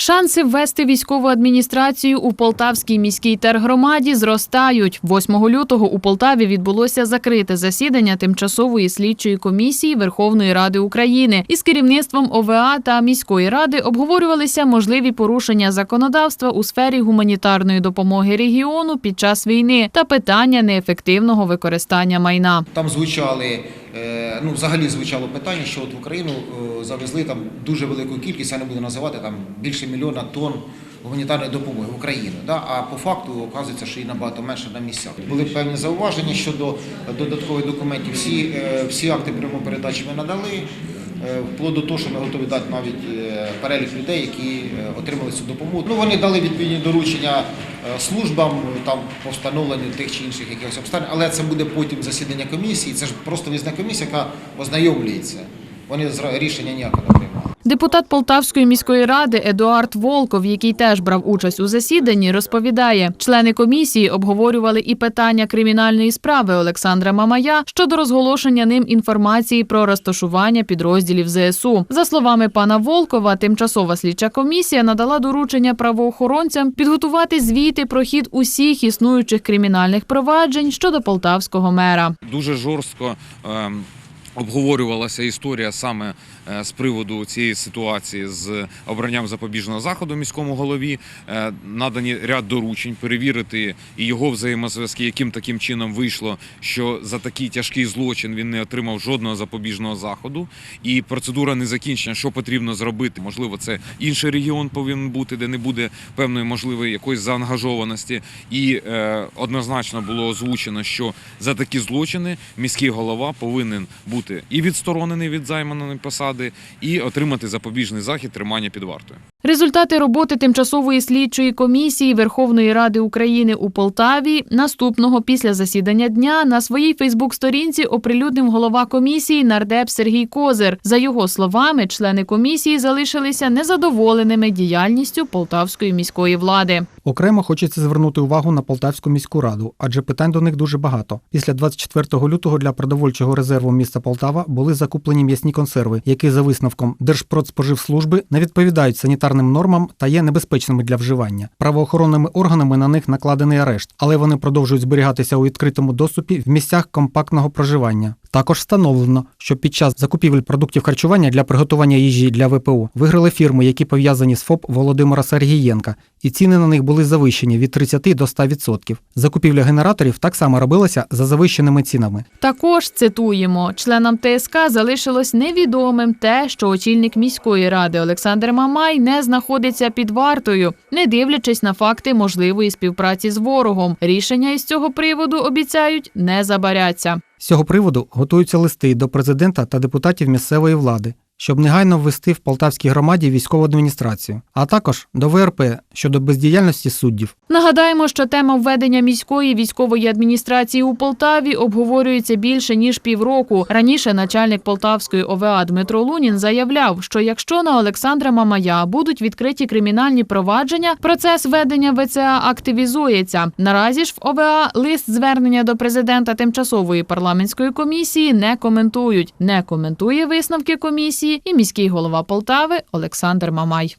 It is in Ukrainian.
Шанси ввести військову адміністрацію у Полтавській міській тергромаді зростають. 8 лютого у Полтаві відбулося закрите засідання тимчасової слідчої комісії Верховної Ради України. Із керівництвом ОВА та міської ради обговорювалися можливі порушення законодавства у сфері гуманітарної допомоги регіону під час війни та питання неефективного використання майна. Там звучали, е, ну взагалі звучало питання, що от в Україну е, завезли там дуже велику кількість, я не буду називати там більше мільйона тонн гуманітарної допомоги в Україну. Да? А по факту оказується, що і набагато менше на місцях. Були певні зауваження щодо додаткових документів. Всі, е, всі акти прямо передачі ми надали. Е, Вплоть до того, що ми готові дати навіть е, перелік людей, які е, отримали цю допомогу. Ну вони дали відповідні доручення службам там по встановленню тих чи інших якихось обставин, але це буде потім засідання комісії. Це ж просто візна комісія, яка ознайомлюється. Вони рішення ніякого не приймали. Депутат Полтавської міської ради Едуард Волков, який теж брав участь у засіданні, розповідає, члени комісії обговорювали і питання кримінальної справи Олександра Мамая щодо розголошення ним інформації про розташування підрозділів ЗСУ. За словами пана Волкова, тимчасова слідча комісія надала доручення правоохоронцям підготувати звіти про хід усіх існуючих кримінальних проваджень щодо полтавського мера. дуже жорстко ем, обговорювалася історія саме е, з приводу цієї ситуації з обранням запобіжного заходу міському голові. Е, Надані ряд доручень перевірити і його взаємозв'язки, яким таким чином вийшло, що за такий тяжкий злочин він не отримав жодного запобіжного заходу. І процедура не закінчена. Що потрібно зробити? Можливо, це інший регіон повинен бути, де не буде певної можливої якоїсь заангажованості. І е, однозначно було озвучено, що за такі злочини міський голова повинен бути і відсторонений від займаної посади, і отримати запобіжний захід тримання під вартою. Результати роботи тимчасової слідчої комісії Верховної Ради України у Полтаві наступного після засідання дня на своїй Фейсбук-сторінці оприлюднив голова комісії нардеп Сергій Козир. За його словами, члени комісії залишилися незадоволеними діяльністю полтавської міської влади. Окремо хочеться звернути увагу на Полтавську міську раду, адже питань до них дуже багато. Після 24 лютого для продовольчого резерву міста Полтава були закуплені м'ясні консерви, які за висновком Держпродспоживслужби не відповідають санітарним нормам та є небезпечними для вживання. Правоохоронними органами на них накладений арешт, але вони продовжують зберігатися у відкритому доступі в місцях компактного проживання. Також встановлено, що під час закупівель продуктів харчування для приготування їжі для ВПО виграли фірми, які пов'язані з ФОП Володимира Сергієнка, і ціни на них були завищені від 30 до 100%. Закупівля генераторів так само робилася за завищеними цінами. Також цитуємо, членам ТСК залишилось невідомим те, що очільник міської ради Олександр Мамай не знаходиться під вартою, не дивлячись на факти можливої співпраці з ворогом. Рішення із цього приводу обіцяють не забаряться. З цього приводу готуються листи до президента та депутатів місцевої влади, щоб негайно ввести в Полтавській громаді військову адміністрацію, а також до ВРП щодо бездіяльності суддів. Нагадаємо, що тема введення міської військової адміністрації у Полтаві обговорюється більше ніж півроку. Раніше начальник Полтавської ОВА Дмитро Лунін заявляв, що якщо на Олександра Мамая будуть відкриті кримінальні провадження, процес ведення ВЦА активізується. Наразі ж в ОВА лист звернення до президента тимчасової парламентської комісії не коментують. Не коментує висновки комісії і міський голова Полтави Олександр Мамай.